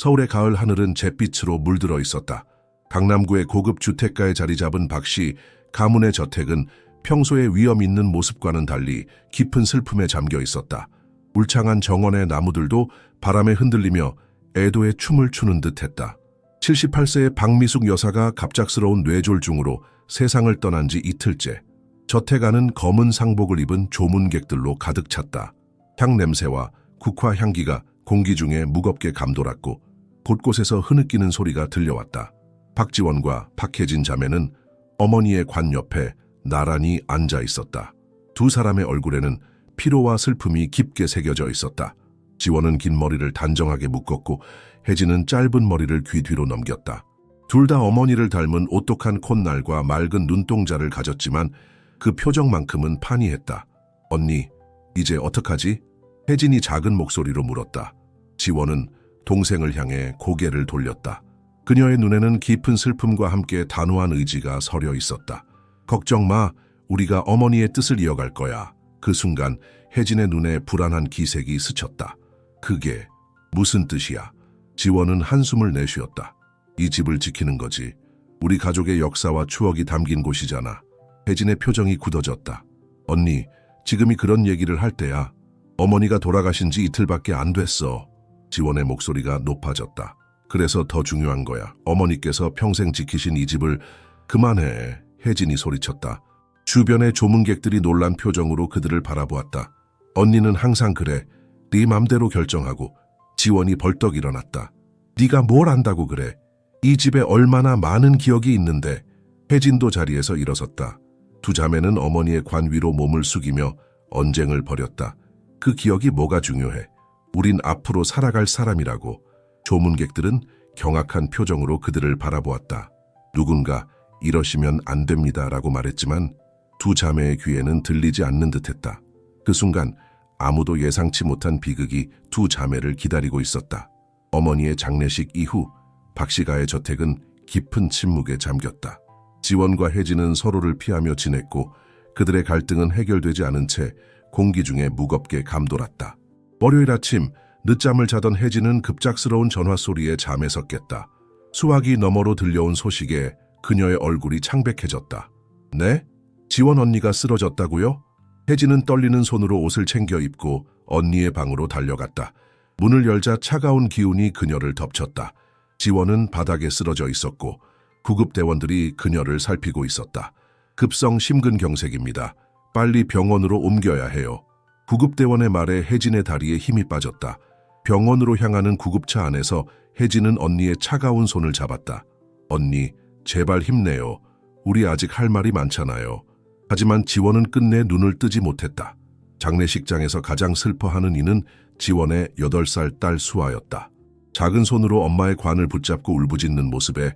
서울의 가을 하늘은 잿빛으로 물들어 있었다. 강남구의 고급 주택가에 자리 잡은 박 씨 가문의 저택은 평소의 위험 있는 모습과는 달리 깊은 슬픔에 잠겨 있었다. 울창한 정원의 나무들도 바람에 흔들리며 애도의 춤을 추는 듯했다. 78세의 박미숙 여사가 갑작스러운 뇌졸중으로 세상을 떠난 지 이틀째. 저택 안은 검은 상복을 입은 조문객들로 가득 찼다. 향 냄새와 국화 향기가 공기 중에 무겁게 감돌았고 곳곳에서 흐느끼는 소리가 들려왔다. 박지원과 박혜진 자매는 어머니의 관 옆에 나란히 앉아 있었다. 두 사람의 얼굴에는 피로와 슬픔이 깊게 새겨져 있었다. 지원은 긴 머리를 단정하게 묶었고 혜진은 짧은 머리를 귀 뒤로 넘겼다. 둘 다 어머니를 닮은 오똑한 콧날과 맑은 눈동자를 가졌지만 그 표정만큼은 판이했다. 언니, 이제 어떡하지? 혜진이 작은 목소리로 물었다. 지원은 동생을 향해 고개를 돌렸다. 그녀의 눈에는 깊은 슬픔과 함께 단호한 의지가 서려 있었다. 걱정 마, 우리가 어머니의 뜻을 이어갈 거야. 그 순간 혜진의 눈에 불안한 기색이 스쳤다. 그게 무슨 뜻이야? 지원은 한숨을 내쉬었다. 이 집을 지키는 거지. 우리 가족의 역사와 추억이 담긴 곳이잖아. 혜진의 표정이 굳어졌다. 언니, 지금이 그런 얘기를 할 때야. 어머니가 돌아가신 지 이틀밖에 안 됐어. 지원의 목소리가 높아졌다. 그래서 더 중요한 거야. 어머니께서 평생 지키신 이 집을 그만해. 혜진이 소리쳤다. 주변의 조문객들이 놀란 표정으로 그들을 바라보았다. 언니는 항상 그래. 네 맘대로 결정하고 지원이 벌떡 일어났다. 네가 뭘 안다고 그래. 이 집에 얼마나 많은 기억이 있는데 혜진도 자리에서 일어섰다. 두 자매는 어머니의 관 위로 몸을 숙이며 언쟁을 벌였다. 그 기억이 뭐가 중요해. 우린 앞으로 살아갈 사람이라고. 조문객들은 경악한 표정으로 그들을 바라보았다. 누군가 이러시면 안 됩니다 라고 말했지만 두 자매의 귀에는 들리지 않는 듯했다. 그 순간 아무도 예상치 못한 비극이 두 자매를 기다리고 있었다. 어머니의 장례식 이후 박 씨가의 저택은 깊은 침묵에 잠겼다. 지원과 혜진은 서로를 피하며 지냈고 그들의 갈등은 해결되지 않은 채 공기 중에 무겁게 감돌았다. 월요일 아침 늦잠을 자던 혜진은 급작스러운 전화 소리에 잠에서 깼다. 수화기 너머로 들려온 소식에 그녀의 얼굴이 창백해졌다. 네? 지원 언니가 쓰러졌다고요? 혜진은 떨리는 손으로 옷을 챙겨 입고 언니의 방으로 달려갔다. 문을 열자 차가운 기운이 그녀를 덮쳤다. 지원은 바닥에 쓰러져 있었고 구급대원들이 그녀를 살피고 있었다. 급성 심근경색입니다. 빨리 병원으로 옮겨야 해요. 구급대원의 말에 혜진의 다리에 힘이 빠졌다. 병원으로 향하는 구급차 안에서 혜진은 언니의 차가운 손을 잡았다. 언니, 제발 힘내요. 우리 아직 할 말이 많잖아요. 하지만 지원은 끝내 눈을 뜨지 못했다. 장례식장에서 가장 슬퍼하는 이는 지원의 8살 딸 수아였다. 작은 손으로 엄마의 관을 붙잡고 울부짖는 모습에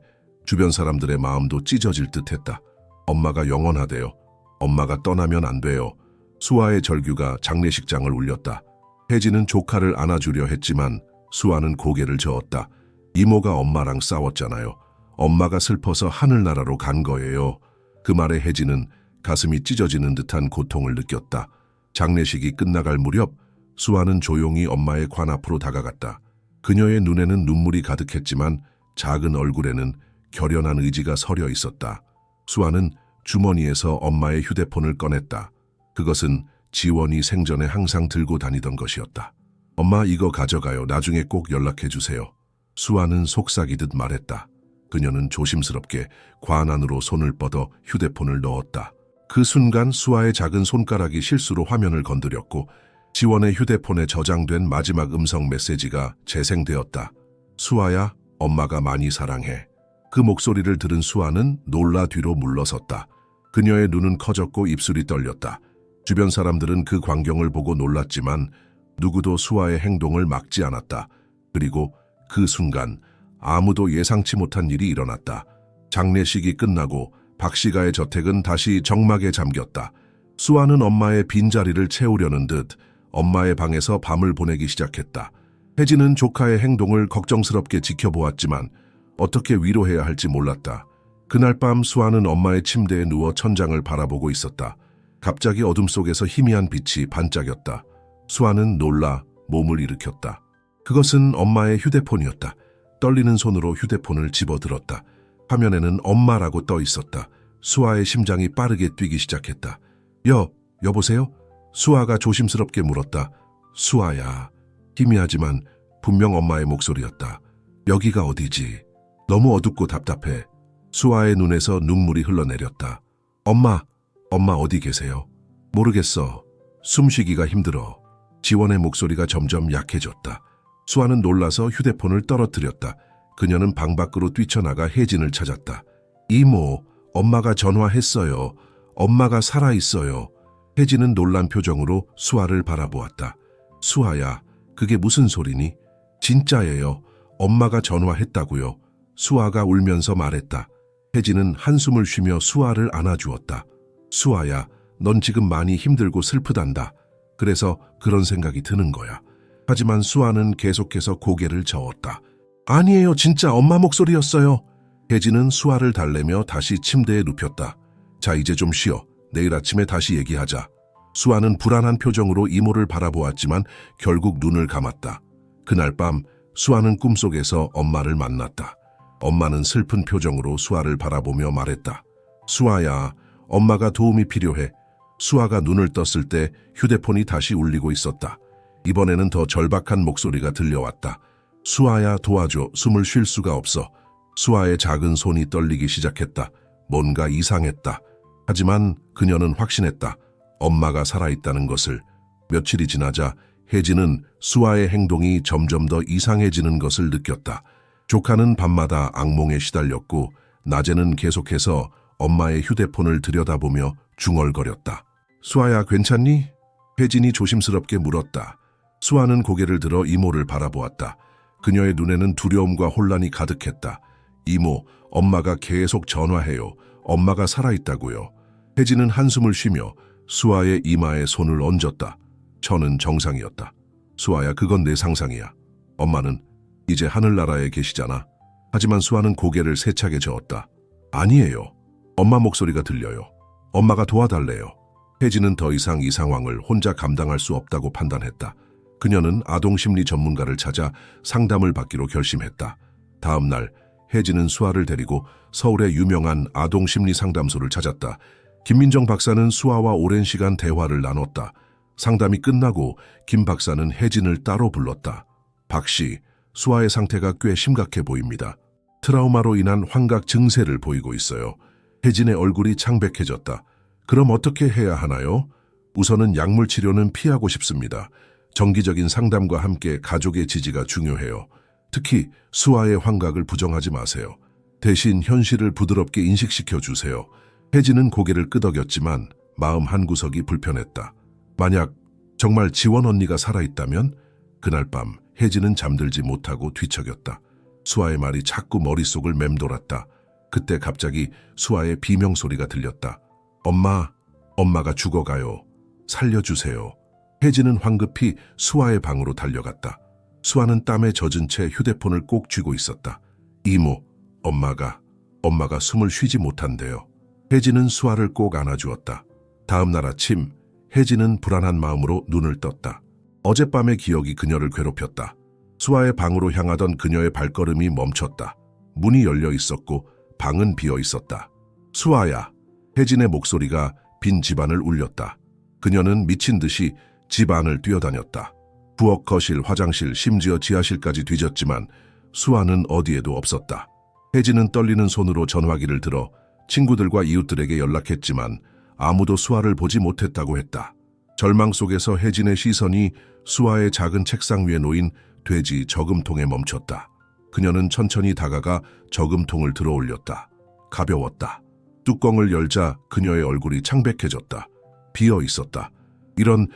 주변 사람들의 마음도 찢어질 듯했다. 엄마가 영원하대요. 엄마가 떠나면 안 돼요. 수아의 절규가 장례식장을 울렸다. 혜진은 조카를 안아주려 했지만 수아는 고개를 저었다. 이모가 엄마랑 싸웠잖아요. 엄마가 슬퍼서 하늘나라로 간 거예요. 그 말에 혜진은 가슴이 찢어지는 듯한 고통을 느꼈다. 장례식이 끝나갈 무렵 수아는 조용히 엄마의 관 앞으로 다가갔다. 그녀의 눈에는 눈물이 가득했지만 작은 얼굴에는 결연한 의지가 서려 있었다. 수아는 주머니에서 엄마의 휴대폰을 꺼냈다. 그것은 지원이 생전에 항상 들고 다니던 것이었다. 엄마 이거 가져가요. 나중에 꼭 연락해 주세요. 수아는 속삭이듯 말했다. 그녀는 조심스럽게 관 안으로 손을 뻗어 휴대폰을 넣었다. 그 순간 수아의 작은 손가락이 실수로 화면을 건드렸고 지원의 휴대폰에 저장된 마지막 음성 메시지가 재생되었다. 수아야, 엄마가 많이 사랑해. 그 목소리를 들은 수아는 놀라 뒤로 물러섰다. 그녀의 눈은 커졌고 입술이 떨렸다. 주변 사람들은 그 광경을 보고 놀랐지만 누구도 수아의 행동을 막지 않았다. 그리고 그 순간 아무도 예상치 못한 일이 일어났다. 장례식이 끝나고 박 씨가의 저택은 다시 정막에 잠겼다. 수아는 엄마의 빈자리를 채우려는 듯 엄마의 방에서 밤을 보내기 시작했다. 혜진은 조카의 행동을 걱정스럽게 지켜보았지만 어떻게 위로해야 할지 몰랐다. 그날 밤 수아는 엄마의 침대에 누워 천장을 바라보고 있었다. 갑자기 어둠 속에서 희미한 빛이 반짝였다. 수아는 놀라 몸을 일으켰다. 그것은 엄마의 휴대폰이었다. 떨리는 손으로 휴대폰을 집어들었다. 화면에는 엄마라고 떠 있었다. 수아의 심장이 빠르게 뛰기 시작했다. 여, 여보세요? 수아가 조심스럽게 물었다. 수아야. 희미하지만 분명 엄마의 목소리였다. 여기가 어디지? 너무 어둡고 답답해. 수아의 눈에서 눈물이 흘러내렸다. 엄마, 엄마 어디 계세요? 모르겠어. 숨쉬기가 힘들어. 지원의 목소리가 점점 약해졌다. 수아는 놀라서 휴대폰을 떨어뜨렸다. 그녀는 방 밖으로 뛰쳐나가 혜진을 찾았다. 이모, 엄마가 전화했어요. 엄마가 살아있어요. 혜진은 놀란 표정으로 수아를 바라보았다. 수아야, 그게 무슨 소리니? 진짜예요. 엄마가 전화했다고요. 수아가 울면서 말했다. 혜진은 한숨을 쉬며 수아를 안아주었다. 수아야, 넌 지금 많이 힘들고 슬프단다. 그래서 그런 생각이 드는 거야. 하지만 수아는 계속해서 고개를 저었다. 아니에요, 진짜 엄마 목소리였어요. 혜진은 수아를 달래며 다시 침대에 눕혔다. 자, 이제 좀 쉬어. 내일 아침에 다시 얘기하자. 수아는 불안한 표정으로 이모를 바라보았지만 결국 눈을 감았다. 그날 밤 수아는 꿈속에서 엄마를 만났다. 엄마는 슬픈 표정으로 수아를 바라보며 말했다. 수아야, 엄마가 도움이 필요해. 수아가 눈을 떴을 때 휴대폰이 다시 울리고 있었다. 이번에는 더 절박한 목소리가 들려왔다. 수아야 도와줘. 숨을 쉴 수가 없어. 수아의 작은 손이 떨리기 시작했다. 뭔가 이상했다. 하지만 그녀는 확신했다. 엄마가 살아있다는 것을. 며칠이 지나자 혜진은 수아의 행동이 점점 더 이상해지는 것을 느꼈다. 조카는 밤마다 악몽에 시달렸고 낮에는 계속해서 엄마의 휴대폰을 들여다보며 중얼거렸다. 수아야 괜찮니? 혜진이 조심스럽게 물었다. 수아는 고개를 들어 이모를 바라보았다. 그녀의 눈에는 두려움과 혼란이 가득했다. 이모, 엄마가 계속 전화해요. 엄마가 살아있다고요. 혜진은 한숨을 쉬며 수아의 이마에 손을 얹었다. 저는 정상이었다. 수아야, 그건 내 상상이야. 엄마는 이제 하늘나라에 계시잖아. 하지만 수아는 고개를 세차게 저었다. 아니에요. 엄마 목소리가 들려요. 엄마가 도와달래요. 혜진은 더 이상 이 상황을 혼자 감당할 수 없다고 판단했다. 그녀는 아동심리 전문가를 찾아 상담을 받기로 결심했다. 다음 날 혜진은 수아를 데리고 서울의 유명한 아동심리 상담소를 찾았다. 김민정 박사는 수아와 오랜 시간 대화를 나눴다. 상담이 끝나고 김 박사는 혜진을 따로 불렀다. 박 씨, 수아의 상태가 꽤 심각해 보입니다. 트라우마로 인한 환각 증세를 보이고 있어요. 혜진의 얼굴이 창백해졌다. 그럼 어떻게 해야 하나요? 우선은 약물 치료는 피하고 싶습니다. 정기적인 상담과 함께 가족의 지지가 중요해요. 특히 수아의 환각을 부정하지 마세요. 대신 현실을 부드럽게 인식시켜 주세요. 혜진은 고개를 끄덕였지만 마음 한구석이 불편했다. 만약 정말 지원 언니가 살아있다면 그날 밤 혜진은 잠들지 못하고 뒤척였다. 수아의 말이 자꾸 머릿속을 맴돌았다. 그때 갑자기 수아의 비명소리가 들렸다. 엄마, 엄마가 죽어가요. 살려주세요. 혜진은 황급히 수아의 방으로 달려갔다. 수아는 땀에 젖은 채 휴대폰을 꼭 쥐고 있었다. 이모, 엄마가, 엄마가 숨을 쉬지 못한대요. 혜진은 수아를 꼭 안아주었다. 다음 날 아침, 혜진은 불안한 마음으로 눈을 떴다. 어젯밤의 기억이 그녀를 괴롭혔다. 수아의 방으로 향하던 그녀의 발걸음이 멈췄다. 문이 열려 있었고 방은 비어 있었다. 수아야. 혜진의 목소리가 빈 집안을 울렸다. 그녀는 미친 듯이 집안을 뛰어다녔다. 부엌, 거실, 화장실, 심지어 지하실까지 뒤졌지만 수아는 어디에도 없었다. 혜진은 떨리는 손으로 전화기를 들어 친구들과 이웃들에게 연락했지만 아무도 수아를 보지 못했다고 했다. 절망 속에서 혜진의 시선이 수아의 작은 책상 위에 놓인 돼지 저금통에 멈췄다. 그녀는 천천히 다가가 저금통을 들어 올렸다. 가벼웠다. 뚜껑을 열자 그녀의 얼굴이 창백해졌다. 비어 있었다. 이런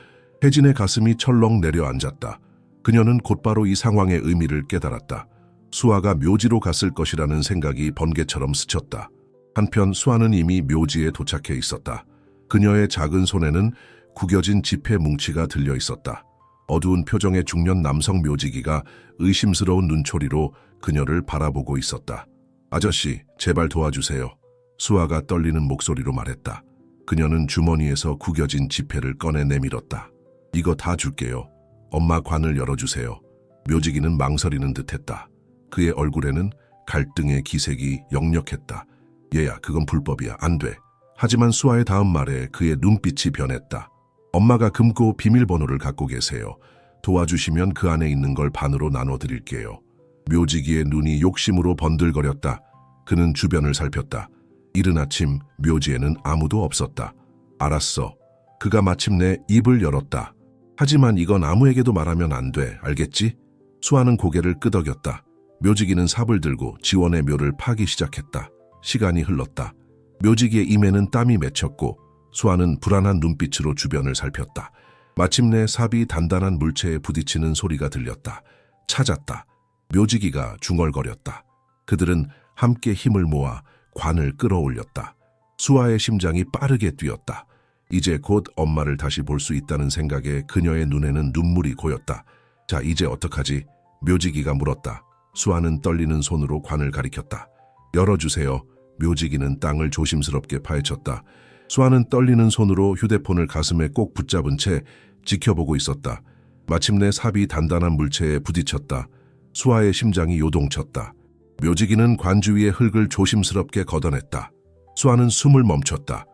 혜진의 가슴이 철렁 내려앉았다. 그녀는 곧바로 이 상황의 의미를 깨달았다. 수아가 묘지로 갔을 것이라는 생각이 번개처럼 스쳤다. 한편 수아는 이미 묘지에 도착해 있었다. 그녀의 작은 손에는 구겨진 지폐 뭉치가 들려 있었다. 어두운 표정의 중년 남성 묘지기가 의심스러운 눈초리로 그녀를 바라보고 있었다. 아저씨, 제발 도와주세요. 수아가 떨리는 목소리로 말했다. 그녀는 주머니에서 구겨진 지폐를 꺼내 내밀었다. 이거 다 줄게요. 엄마 관을 열어주세요. 묘지기는 망설이는 듯했다. 그의 얼굴에는 갈등의 기색이 역력했다. 얘야, 그건 불법이야. 안 돼. 하지만 수아의 다음 말에 그의 눈빛이 변했다. 엄마가 금고 비밀번호를 갖고 계세요. 도와주시면 그 안에 있는 걸 반으로 나눠드릴게요. 묘지기의 눈이 욕심으로 번들거렸다. 그는 주변을 살폈다. 이른 아침 묘지에는 아무도 없었다. 알았어. 그가 마침내 입을 열었다. 하지만 이건 아무에게도 말하면 안 돼. 알겠지? 수아는 고개를 끄덕였다. 묘지기는 삽을 들고 지원의 묘를 파기 시작했다. 시간이 흘렀다. 묘지기의 임에는 땀이 맺혔고 수아는 불안한 눈빛으로 주변을 살폈다. 마침내 삽이 단단한 물체에 부딪히는 소리가 들렸다. 찾았다. 묘지기가 중얼거렸다. 그들은 함께 힘을 모아 관을 끌어올렸다. 수아의 심장이 빠르게 뛰었다. 이제 곧 엄마를 다시 볼 수 있다는 생각에 그녀의 눈에는 눈물이 고였다. 자, 이제 어떡하지? 묘지기가 물었다. 수아는 떨리는 손으로 관을 가리켰다. 열어주세요. 묘지기는 땅을 조심스럽게 파헤쳤다. 수아는 떨리는 손으로 휴대폰을 가슴에 꼭 붙잡은 채 지켜보고 있었다. 마침내 삽이 단단한 물체에 부딪혔다. 수아의 심장이 요동쳤다. 묘지기는 관주 위의 흙을 조심스럽게 걷어냈다. 수아는 숨을 멈췄다.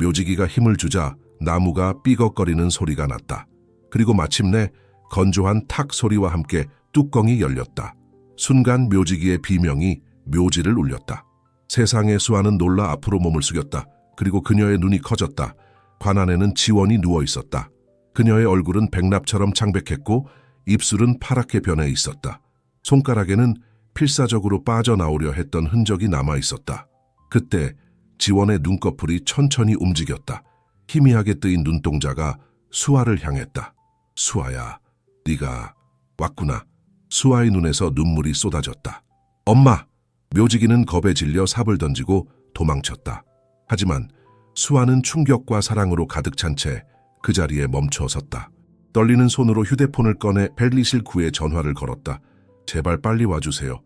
묘지기가 힘을 주자 나무가 삐걱거리는 소리가 났다. 그리고 마침내 건조한 탁 소리와 함께 뚜껑이 열렸다. 순간 묘지기의 비명이 묘지를 울렸다. 세상의 수아는 놀라 앞으로 몸을 숙였다. 그리고 그녀의 눈이 커졌다. 관 안에는 지원이 누워 있었다. 그녀의 얼굴은 백납처럼 창백했고 입술은 파랗게 변해 있었다. 손가락에는 필사적으로 빠져나오려 했던 흔적이 남아 있었다. 그때 지원의 눈꺼풀이 천천히 움직였다. 희미하게 뜨인 눈동자가 수아를 향했다. 수아야, 네가 왔구나. 수아의 눈에서 눈물이 쏟아졌다. 엄마! 묘지기는 겁에 질려 삽을 던지고 도망쳤다. 하지만 수아는 충격과 사랑으로 가득 찬 채 그 자리에 멈춰 섰다. 떨리는 손으로 휴대폰을 꺼내 벨리실 구에 전화를 걸었다. 제발 빨리 와주세요.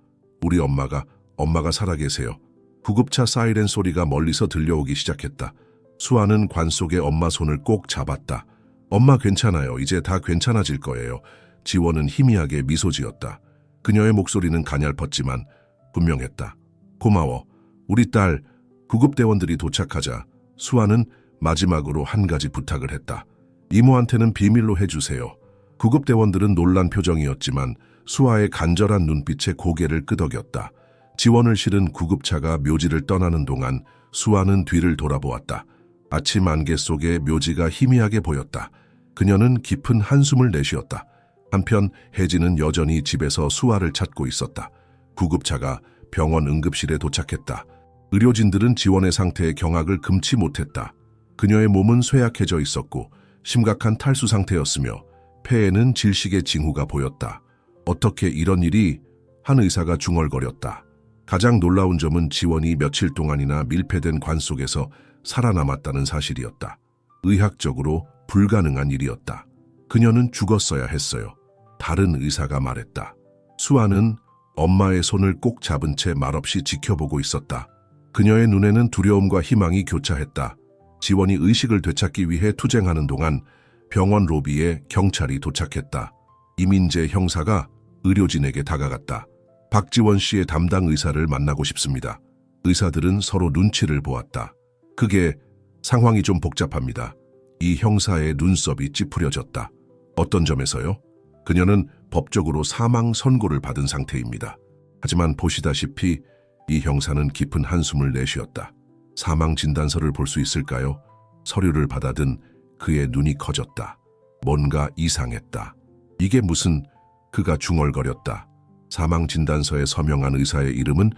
우리 엄마가, 엄마가 살아계세요. 구급차 사이렌 소리가 멀리서 들려오기 시작했다. 수아는 관 속에 엄마 손을 꼭 잡았다. 엄마 괜찮아요. 이제 다 괜찮아질 거예요. 지원은 희미하게 미소 지었다. 그녀의 목소리는 가냘펐지만 분명했다. 고마워. 우리 딸 구급대원들이 도착하자 수아는 마지막으로 한 가지 부탁을 했다. 이모한테는 비밀로 해주세요. 구급대원들은 놀란 표정이었지만 수아의 간절한 눈빛에 고개를 끄덕였다. 지원을 실은 구급차가 묘지를 떠나는 동안 수아는 뒤를 돌아보았다. 아침 안개 속에 묘지가 희미하게 보였다. 그녀는 깊은 한숨을 내쉬었다. 한편 혜진은 여전히 집에서 수아를 찾고 있었다. 구급차가 병원 응급실에 도착했다. 의료진들은 지원의 상태에 경악을 금치 못했다. 그녀의 몸은 쇠약해져 있었고 심각한 탈수 상태였으며 폐에는 질식의 징후가 보였다. 어떻게 이런 일이 한 의사가 중얼거렸다. 가장 놀라운 점은 지원이 며칠 동안이나 밀폐된 관 속에서 살아남았다는 사실이었다. 의학적으로 불가능한 일이었다. 그녀는 죽었어야 했어요. 다른 의사가 말했다. 수아는 엄마의 손을 꼭 잡은 채 말없이 지켜보고 있었다. 그녀의 눈에는 두려움과 희망이 교차했다. 지원이 의식을 되찾기 위해 투쟁하는 동안 병원 로비에 경찰이 도착했다. 이민재 형사가 의료진에게 다가갔다. 박지원 씨의 담당 의사를 만나고 싶습니다. 의사들은 서로 눈치를 보았다. 그게 상황이 좀 복잡합니다. 이 형사의 눈썹이 찌푸려졌다. 어떤 점에서요? 그녀는 법적으로 사망 선고를 받은 상태입니다. 하지만 보시다시피 이 형사는 깊은 한숨을 내쉬었다. 사망 진단서를 볼 수 있을까요? 서류를 받아든 그의 눈이 커졌다. 뭔가 이상했다. 이게 무슨 그가 중얼거렸다. 사망 진단서에 서명한 의사의 이름은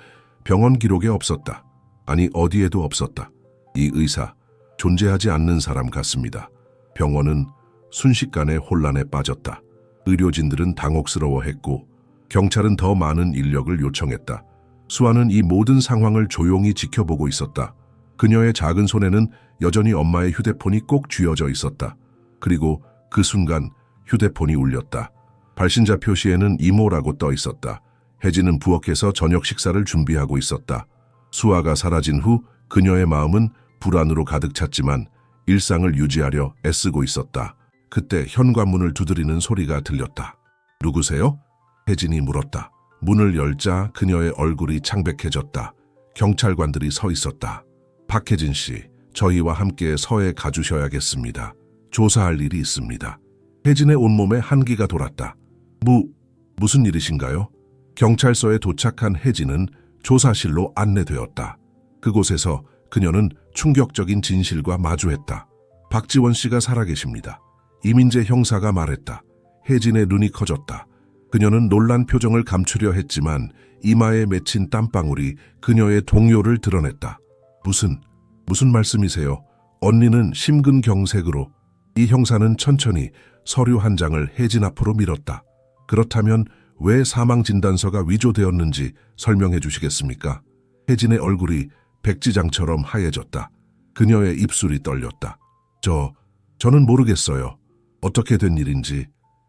병원 기록에 없었다. 아니 어디에도 없었다. 이 의사 존재하지 않는 사람 같습니다. 병원은 순식간에 혼란에 빠졌다. 의료진들은 당혹스러워했고 경찰은 더 많은 인력을 요청했다. 수아는 이 모든 상황을 조용히 지켜보고 있었다. 그녀의 작은 손에는 여전히 엄마의 휴대폰이 꼭 쥐어져 있었다. 그리고 그 순간 휴대폰이 울렸다. 발신자 표시에는 이모라고 떠 있었다. 혜진은 부엌에서 저녁 식사를 준비하고 있었다. 수아가 사라진 후 그녀의 마음은 불안으로 가득 찼지만 일상을 유지하려 애쓰고 있었다. 그때 현관문을 두드리는 소리가 들렸다. 누구세요? 혜진이 물었다. 문을 열자 그녀의 얼굴이 창백해졌다. 경찰관들이 서 있었다. 박혜진 씨, 저희와 함께 서에 가주셔야겠습니다. 조사할 일이 있습니다. 혜진의 온몸에 한기가 돌았다. 무, 무슨 일이신가요? 경찰서에 도착한 혜진은 조사실로 안내되었다. 그곳에서 그녀는 충격적인 진실과 마주했다. 박지원 씨가 살아계십니다. 이민재 형사가 말했다. 혜진의 눈이 커졌다. 그녀는 놀란 표정을 감추려 했지만 이마에 맺힌 땀방울이 그녀의 동요를 드러냈다. 무슨, 무슨 말씀이세요? 언니는 심근경색으로 이 형사는 천천히 서류 한 장을 혜진 앞으로 밀었다. 그렇다면 왜 사망 진단서가 위조되었는지 설명해 주시겠습니까? 혜진의 얼굴이 백지장처럼 하얘졌다. 그녀의 입술이 떨렸다. 저, 저는 모르겠어요. 어떻게 된 일인지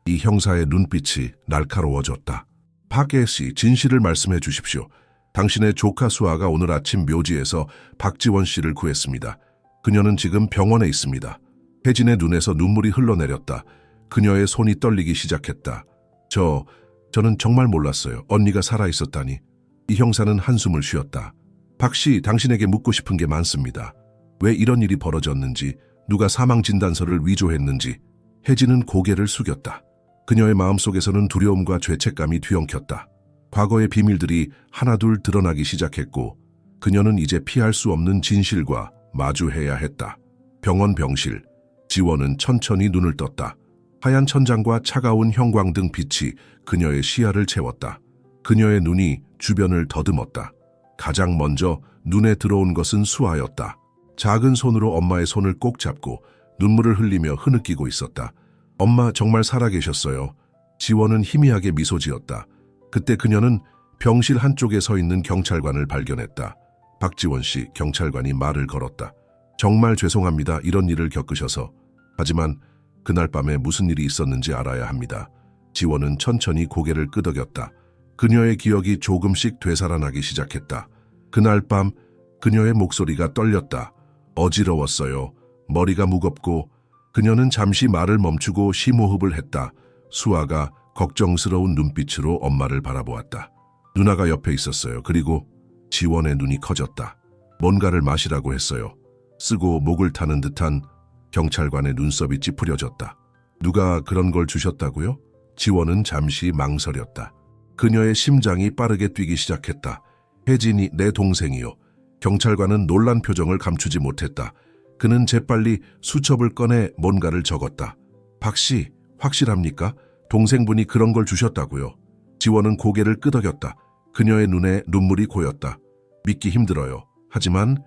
이 형사의 눈빛이 날카로워졌다. 박애 씨, 진실을 말씀해 주십시오. 당신의 조카 수아가 오늘 아침 묘지에서 박지원 씨를 구했습니다. 그녀는 지금 병원에 있습니다. 혜진의 눈에서 눈물이 흘러내렸다. 그녀의 손이 떨리기 시작했다. 저, 저는 정말 몰랐어요. 언니가 살아있었다니. 이 형사는 한숨을 쉬었다. 박 씨, 당신에게 묻고 싶은 게 많습니다. 왜 이런 일이 벌어졌는지, 누가 사망 진단서를 위조했는지. 혜진은 고개를 숙였다. 그녀의 마음속에서는 두려움과 죄책감이 뒤엉켰다. 과거의 비밀들이 하나둘 드러나기 시작했고, 그녀는 이제 피할 수 없는 진실과 마주해야 했다. 병원 병실, 지원은 천천히 눈을 떴다. 하얀 천장과 차가운 형광 등 빛이 그녀의 시야를 채웠다. 그녀의 눈이 주변을 더듬었다. 가장 먼저 눈에 들어온 것은 수아였다. 작은 손으로 엄마의 손을 꼭 잡고 눈물을 흘리며 흐느끼고 있었다. 엄마 정말 살아계셨어요. 지원은 희미하게 미소 지었다. 그때 그녀는 병실 한쪽에 서 있는 경찰관을 발견했다. 박지원 씨 경찰관이 말을 걸었다. 정말 죄송합니다. 이런 일을 겪으셔서. 하지만 그날 밤에 무슨 일이 있었는지 알아야 합니다. 지원은 천천히 고개를 끄덕였다. 그녀의 기억이 조금씩 되살아나기 시작했다. 그날 밤 그녀의 목소리가 떨렸다. 어지러웠어요. 머리가 무겁고 그녀는 잠시 말을 멈추고 심호흡을 했다. 수아가 걱정스러운 눈빛으로 엄마를 바라보았다. 누나가 옆에 있었어요. 그리고 지원의 눈이 커졌다. 뭔가를 마시라고 했어요. 쓰고 목을 타는 듯한 경찰관의 눈썹이 찌푸려졌다. 누가 그런 걸 주셨다고요? 지원은 잠시 망설였다. 그녀의 심장이 빠르게 뛰기 시작했다. 혜진이 내 동생이요. 경찰관은 놀란 표정을 감추지 못했다. 그는 재빨리 수첩을 꺼내 뭔가를 적었다. 박 씨, 확실합니까? 동생분이 그런 걸 주셨다고요. 지원은 고개를 끄덕였다. 그녀의 눈에 눈물이 고였다. 믿기 힘들어요. 하지만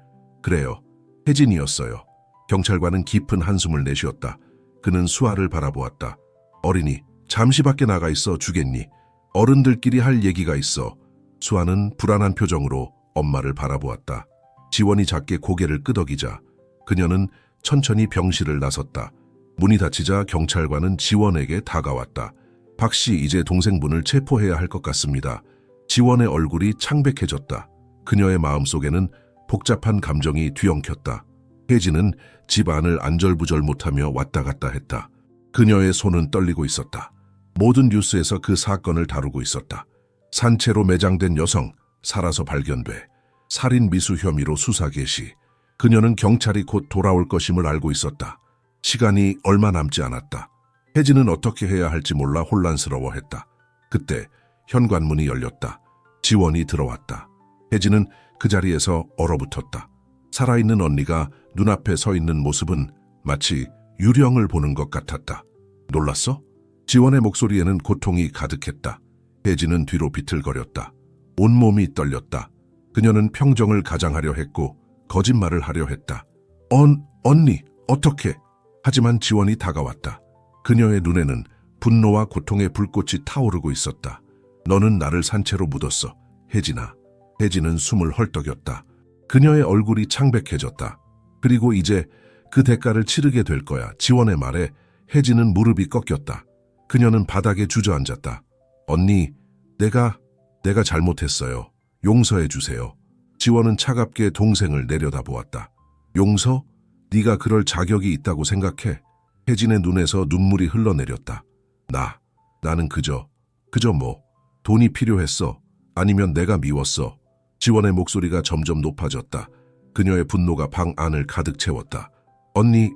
그래요. 혜진이었어요. 경찰관은 깊은 한숨을 내쉬었다. 그는 수아를 바라보았다. 어린이, 잠시 밖에 나가 있어 주겠니? 어른들끼리 할 얘기가 있어. 수아는 불안한 표정으로 엄마를 바라보았다. 지원이 작게 고개를 끄덕이자 그녀는 천천히 병실을 나섰다. 문이 닫히자 경찰관은 지원에게 다가왔다. 박 씨 이제 동생분을 체포해야 할 것 같습니다. 지원의 얼굴이 창백해졌다. 그녀의 마음속에는 복잡한 감정이 뒤엉켰다. 혜진은 집 안을 안절부절 못하며 왔다 갔다 했다. 그녀의 손은 떨리고 있었다. 모든 뉴스에서 그 사건을 다루고 있었다. 산채로 매장된 여성, 살아서 발견돼 살인 미수 혐의로 수사 개시. 그녀는 경찰이 곧 돌아올 것임을 알고 있었다. 시간이 얼마 남지 않았다. 혜진은 어떻게 해야 할지 몰라 혼란스러워했다. 그때 현관문이 열렸다. 지원이 들어왔다. 혜진은 그 자리에서 얼어붙었다. 살아있는 언니가 눈앞에 서 있는 모습은 마치 유령을 보는 것 같았다. 놀랐어? 지원의 목소리에는 고통이 가득했다. 혜진은 뒤로 비틀거렸다. 온몸이 떨렸다. 그녀는 평정을 가장하려 했고 거짓말을 하려 했다. 언, 언니, 어떻게? 하지만 지원이 다가왔다. 그녀의 눈에는 분노와 고통의 불꽃이 타오르고 있었다. 너는 나를 산채로 묻었어. 혜진아. 혜진은 숨을 헐떡였다. 그녀의 얼굴이 창백해졌다. 그리고 이제 그 대가를 치르게 될 거야. 지원의 말에 혜진은 무릎이 꺾였다. 그녀는 바닥에 주저앉았다. 언니, 내가, 내가 잘못했어요. 용서해 주세요. 지원은 차갑게 동생을 내려다보았다. 용서? 네가 그럴 자격이 있다고 생각해? 혜진의 눈에서 눈물이 흘러내렸다. 나, 나는 그저, 그저 뭐, 돈이 필요했어. 아니면 내가 미웠어. 지원의 목소리가 점점 높아졌다. 그녀의 분노가 방 안을 가득 채웠다. 언니,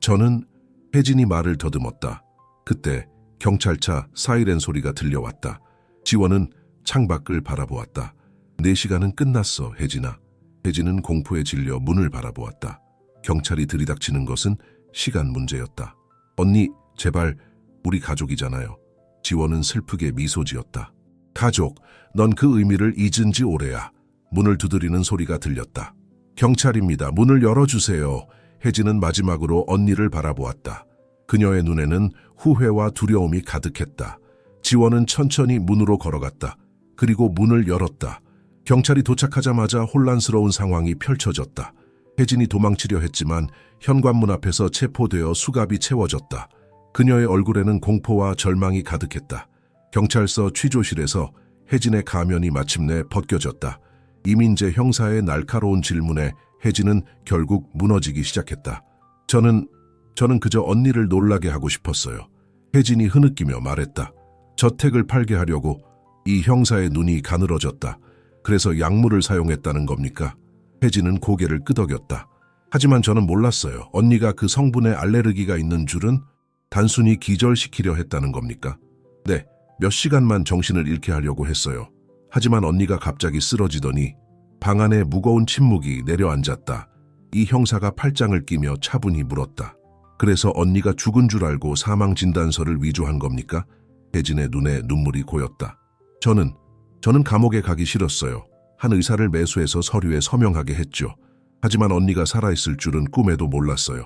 저는 혜진이 말을 더듬었다. 그때 경찰차 사이렌 소리가 들려왔다. 지원은 창밖을 바라보았다. 네 시간은 끝났어, 혜진아. 혜진은 공포에 질려 문을 바라보았다. 경찰이 들이닥치는 것은 시간 문제였다. 언니, 제발 우리 가족이잖아요. 지원은 슬프게 미소 지었다. 가족, 넌 그 의미를 잊은 지 오래야. 문을 두드리는 소리가 들렸다. 경찰입니다. 문을 열어주세요. 혜진은 마지막으로 언니를 바라보았다. 그녀의 눈에는 후회와 두려움이 가득했다. 지원은 천천히 문으로 걸어갔다. 그리고 문을 열었다. 경찰이 도착하자마자 혼란스러운 상황이 펼쳐졌다. 혜진이 도망치려 했지만 현관문 앞에서 체포되어 수갑이 채워졌다. 그녀의 얼굴에는 공포와 절망이 가득했다. 경찰서 취조실에서 혜진의 가면이 마침내 벗겨졌다. 이민재 형사의 날카로운 질문에 혜진은 결국 무너지기 시작했다. 저는, 저는 그저 언니를 놀라게 하고 싶었어요. 혜진이 흐느끼며 말했다. 저택을 팔게 하려고 이 형사의 눈이 가늘어졌다. 그래서 약물을 사용했다는 겁니까? 혜진은 고개를 끄덕였다. 하지만 저는 몰랐어요. 언니가 그 성분에 알레르기가 있는 줄은 단순히 기절시키려 했다는 겁니까? 네, 몇 시간만 정신을 잃게 하려고 했어요. 하지만 언니가 갑자기 쓰러지더니 방 안에 무거운 침묵이 내려앉았다. 이 형사가 팔짱을 끼며 차분히 물었다. 그래서 언니가 죽은 줄 알고 사망 진단서를 위조한 겁니까? 혜진의 눈에 눈물이 고였다. 저는, 저는 감옥에 가기 싫었어요. 한 의사를 매수해서 서류에 서명하게 했죠. 하지만 언니가 살아있을 줄은 꿈에도 몰랐어요.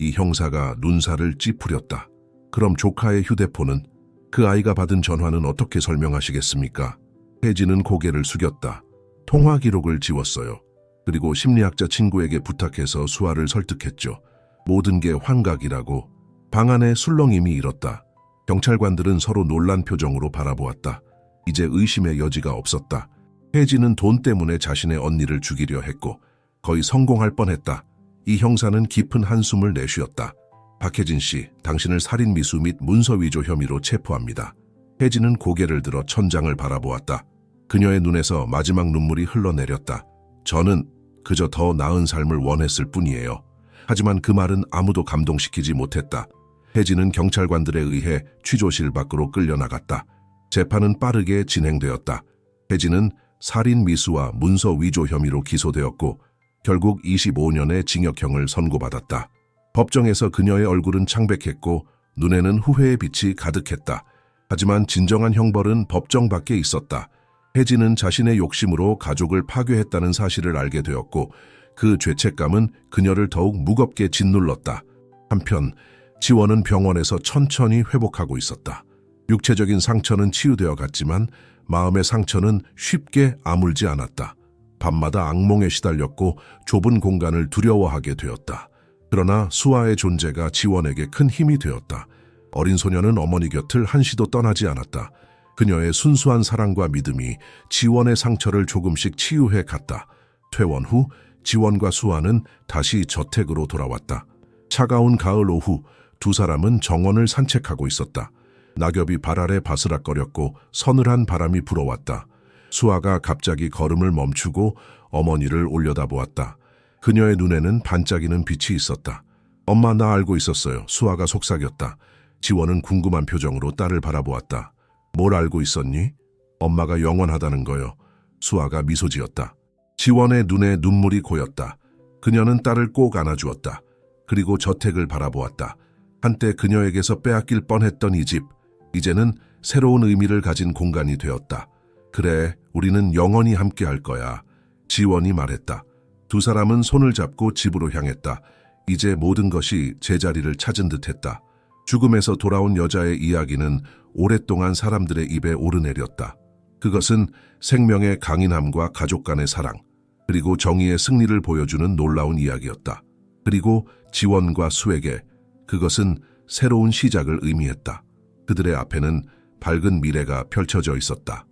이 형사가 눈살을 찌푸렸다. 그럼 조카의 휴대폰은 그 아이가 받은 전화는 어떻게 설명하시겠습니까? 혜진은 고개를 숙였다. 통화 기록을 지웠어요. 그리고 심리학자 친구에게 부탁해서 수아를 설득했죠. 모든 게 환각이라고. 방 안에 술렁임이 일었다. 경찰관들은 서로 놀란 표정으로 바라보았다. 이제 의심의 여지가 없었다. 혜진은 돈 때문에 자신의 언니를 죽이려 했고 거의 성공할 뻔했다. 이 형사는 깊은 한숨을 내쉬었다. 박혜진 씨, 당신을 살인 미수 및 문서 위조 혐의로 체포합니다. 혜진은 고개를 들어 천장을 바라보았다. 그녀의 눈에서 마지막 눈물이 흘러내렸다. 저는 그저 더 나은 삶을 원했을 뿐이에요. 하지만 그 말은 아무도 감동시키지 못했다. 혜진은 경찰관들에 의해 취조실 밖으로 끌려나갔다. 재판은 빠르게 진행되었다. 혜진은 살인 미수와 문서 위조 혐의로 기소되었고 결국 25년의 징역형을 선고받았다. 법정에서 그녀의 얼굴은 창백했고 눈에는 후회의 빛이 가득했다. 하지만 진정한 형벌은 법정 밖에 있었다. 혜진은 자신의 욕심으로 가족을 파괴했다는 사실을 알게 되었고 그 죄책감은 그녀를 더욱 무겁게 짓눌렀다. 한편 지원은 병원에서 천천히 회복하고 있었다. 육체적인 상처는 치유되어 갔지만 마음의 상처는 쉽게 아물지 않았다. 밤마다 악몽에 시달렸고 좁은 공간을 두려워하게 되었다. 그러나 수아의 존재가 지원에게 큰 힘이 되었다. 어린 소녀는 어머니 곁을 한시도 떠나지 않았다. 그녀의 순수한 사랑과 믿음이 지원의 상처를 조금씩 치유해 갔다. 퇴원 후 지원과 수아는 다시 저택으로 돌아왔다. 차가운 가을 오후 두 사람은 정원을 산책하고 있었다. 낙엽이 발 아래 바스락거렸고 서늘한 바람이 불어왔다. 수아가 갑자기 걸음을 멈추고 어머니를 올려다보았다. 그녀의 눈에는 반짝이는 빛이 있었다. 엄마 나 알고 있었어요. 수아가 속삭였다. 지원은 궁금한 표정으로 딸을 바라보았다. 뭘 알고 있었니? 엄마가 영원하다는 거요. 수아가 미소 지었다. 지원의 눈에 눈물이 고였다. 그녀는 딸을 꼭 안아주었다. 그리고 저택을 바라보았다. 한때 그녀에게서 빼앗길 뻔했던 이 집, 이제는 새로운 의미를 가진 공간이 되었다. 그래, 우리는 영원히 함께 할 거야. 지원이 말했다. 두 사람은 손을 잡고 집으로 향했다. 이제 모든 것이 제자리를 찾은 듯했다. 죽음에서 돌아온 여자의 이야기는 오랫동안 사람들의 입에 오르내렸다. 그것은 생명의 강인함과 가족 간의 사랑, 그리고 정의의 승리를 보여주는 놀라운 이야기였다. 그리고 지원과 수에게 그것은 새로운 시작을 의미했다. 그들의 앞에는 밝은 미래가 펼쳐져 있었다.